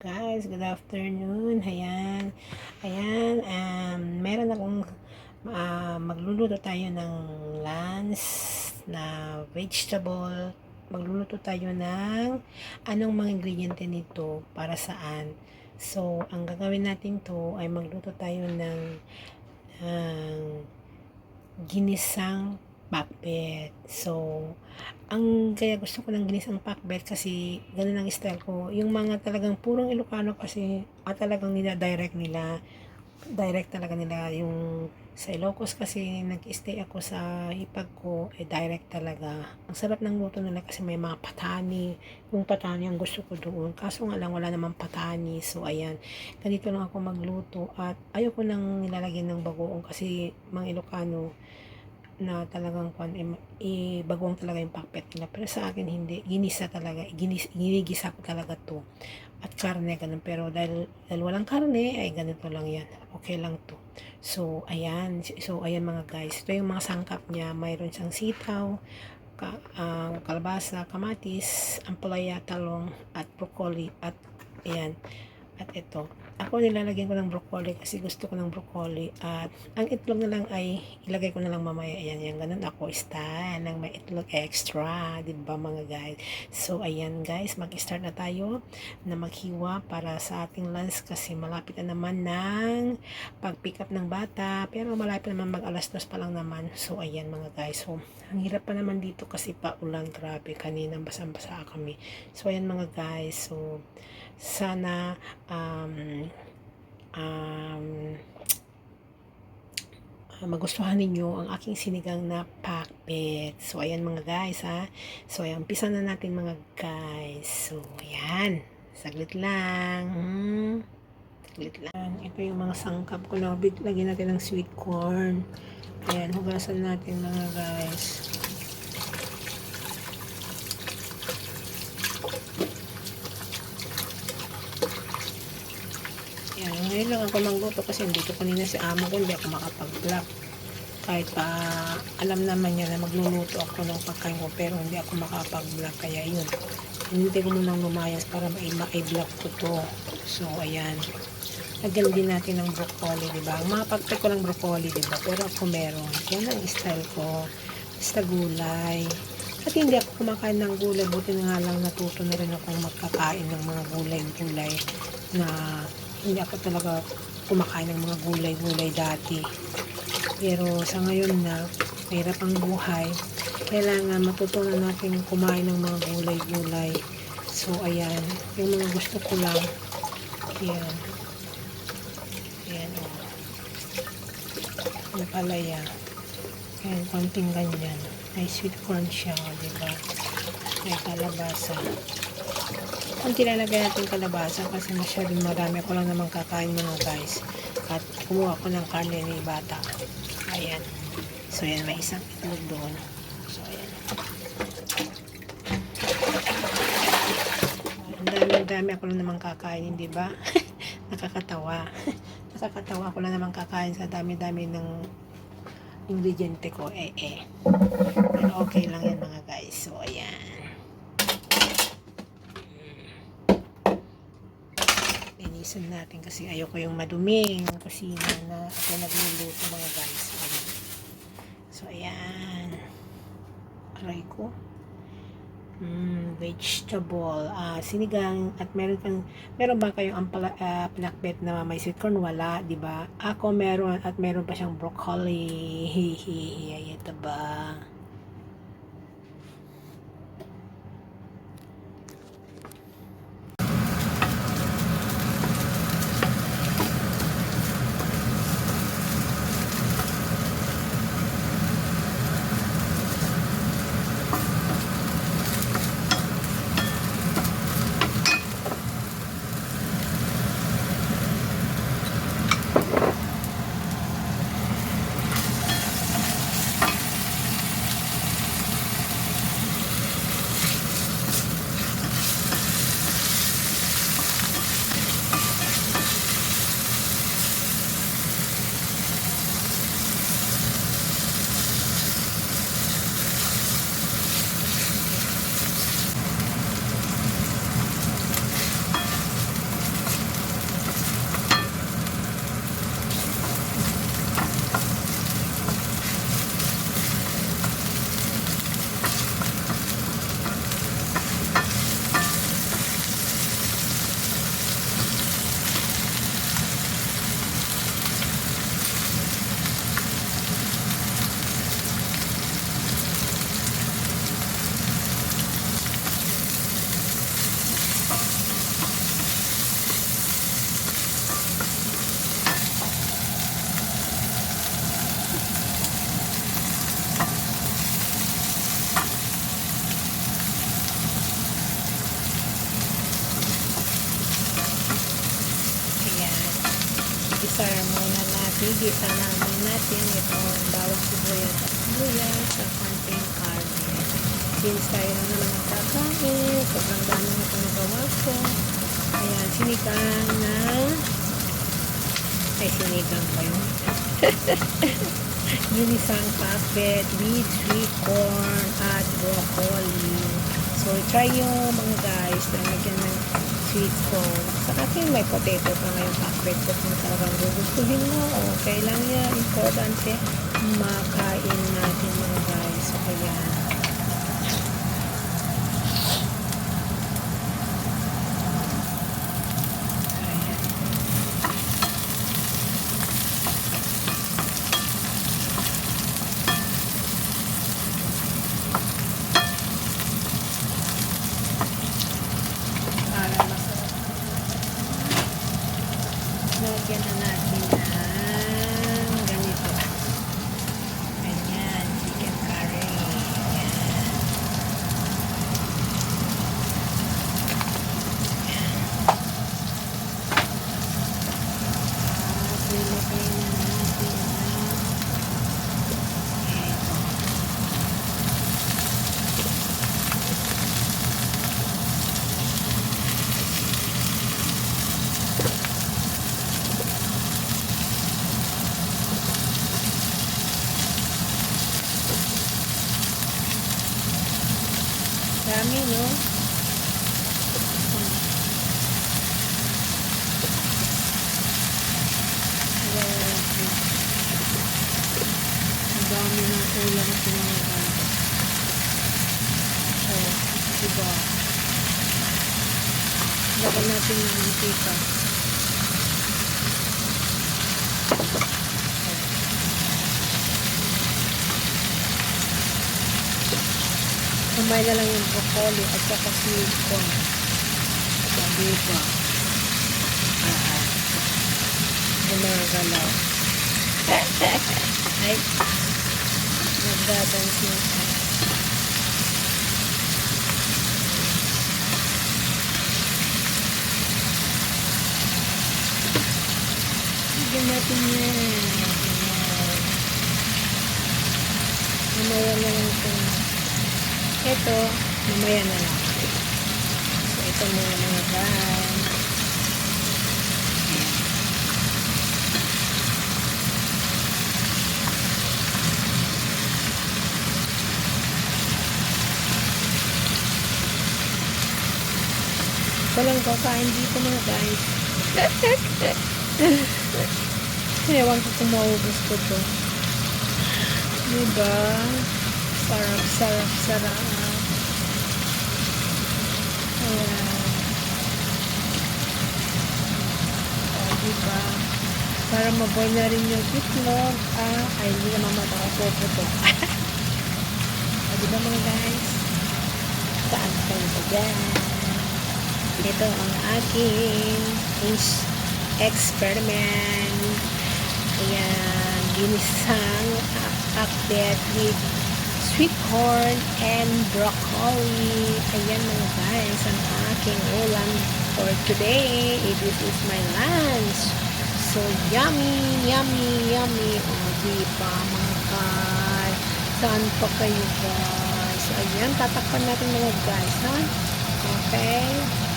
Guys, good afternoon. Ayan. Ayan, um, meron akong ah, magluluto tayo ng lunch na vegetable. Magluluto tayo ng anong mga ingrediente nito para saan. So, ang gagawin natin to ay magluto tayo ng ng ginisang pakbet. So, ang kaya gusto ko ng ginisang pakbet kasi ganun ang style ko. Yung mga talagang purong Ilocano kasi at talagang nila direct nila direct talaga nila yung sa Ilocos kasi nag-stay ako sa hipag ko eh direct talaga. Ang sarap ng luto nila kasi may mga patani. Yung patani ang gusto ko doon. Kaso nga lang wala namang patani. So ayan. Ganito lang ako magluto at ayoko nang nilalagyan ng bagoong kasi mga Ilocano na talagang kwan, eh, eh, talaga yung pakpet nila. Pero sa akin, hindi. Ginisa talaga. Ginis, ginigisa ko talaga to. At karne, ganun. Pero dahil, dahil walang karne, ay ganito lang yan. Okay lang to. So, ayan. So, ayan mga guys. Ito yung mga sangkap niya. Mayroon siyang sitaw, ka, ah, kalabasa, kamatis, ampalaya, talong, at broccoli. At, ayan. At ito. Ako nilalagyan ko ng broccoli kasi gusto ko ng broccoli. At ang itlog na lang ay ilagay ko na lang mamaya. Ayan, yan. Ganun ako style ng may itlog extra. di ba mga guys? So, ayan guys. Mag-start na tayo na maghiwa para sa ating lunch kasi malapit na naman ng pag-pick up ng bata. Pero malapit naman mag alas dos pa lang naman. So, ayan mga guys. So, ang hirap pa naman dito kasi pa ulan. Grabe. Kanina basang-basa kami. So, ayan mga guys. So, sana um, um, ah, magustuhan ninyo ang aking sinigang na pakbet. So, ayan mga guys, ha. So, ayan, umpisa na natin mga guys. So, ayan. Saglit lang. Hmm. Saglit lang. Ito yung mga sangkap ko na. Lagyan natin ng sweet corn. Ayan, hugasan natin mga guys. Yan, ngayon lang ako magluto kasi dito kanina si amo ko, hindi ako makapag-vlog. Kahit pa alam naman niya na magluluto ako ng pagkain ko pero hindi ako makapag-vlog. Kaya yun, hindi ko munang lumayas para ma- ma-vlog ko to. So, ayan. Lagyan din natin ng broccoli, di ba? Ang mga ko ng broccoli, di ba? Pero ako meron. Yan ang style ko. Basta gulay. At hindi ako kumakain ng gulay. Buti na nga lang natuto na rin akong magkakain ng mga gulay-gulay na hindi ako talaga kumakain ng mga gulay-gulay dati. Pero sa ngayon na, mahirap ang buhay, kailangan matutunan natin kumain ng mga gulay-gulay. So, ayan. Yung mga gusto ko lang. Ayan. Ayan, o. Ang palaya. Ayan, konting ganyan. May sweet corn siya, o, diba? May kalabasa. Ang tilalagay natin kalabasa kasi masyadong marami ako lang naman kakain mga guys. At kumuha ko ng karne ni bata. Ayan. So, ayan, may isang itlog doon. So, ayan. Ang dami-dami ako lang naman kakain, di ba? Nakakatawa. Nakakatawa ako lang naman kakain sa dami-dami ng ingrediente ko. Eh, eh. Pero okay lang yan mga guys. So, ayan. Linisan natin kasi ayoko yung maduming kusina na ako nagluluto mga guys. So, ayan. Aray ko. Mm, vegetable, ah, sinigang at meron kang meron ba kayong ampala, uh, pinakbet na may sweet corn wala, 'di ba? Ako meron at meron pa siyang broccoli. Hihihi, ito ba? i-sar muna natin. Gisa namin natin itong bawang sibuyas at sibuyas sa konting ar. Since tayo na naman ang kakain, sobrang dami na itong nagawa ko. Ayan, sinigang na ay sinigang pa yun. Ginisang pakbet with sweet corn at broccoli. So, try nyo mga guys na lagyan ng sweet corn. Sa akin, may potato pa ngayong pakbet ko kung talagang gugustuhin mo. Okay lang yan. Importante, makain natin mga guys. So, ayan. para masarap. Lagyan na natin ng ganito. Ganyan, chicken curry. Yan. Tapos nilagay na natin ng eto. Dami, no? Ang dami ng ulam at pinangagal. Oh, diba? Lagyan natin ng mantika. Kamay na lang yung broccoli at saka sweet corn. Ah, diba? Ah, ah. Yung mga galaw. Ay, nagdadansin ka. Bigyan natin yan. Mamaya na lang ito. Ito, mamaya na lang. So, ito muna mga guys. Walang kakain dito mga guys. Ewan ko kung maubos ko to. Diba? Sarap, sarap, sarap. Ayan. O, diba? Para maboy na rin yung itlog. Ah, ay, hindi naman matakapopo to. o, diba mga guys? Saan kayo ba dyan? Ito ang aking experiment. Ayan, ginisang akbet with sweet corn and broccoli. Ayan mga guys, ang aking ulam for today. Eh, This is my lunch. So, yummy, yummy, yummy. O, di ba mga guys? Saan pa kayo guys? Ayan, tatakpan natin mga guys, ha? Okay?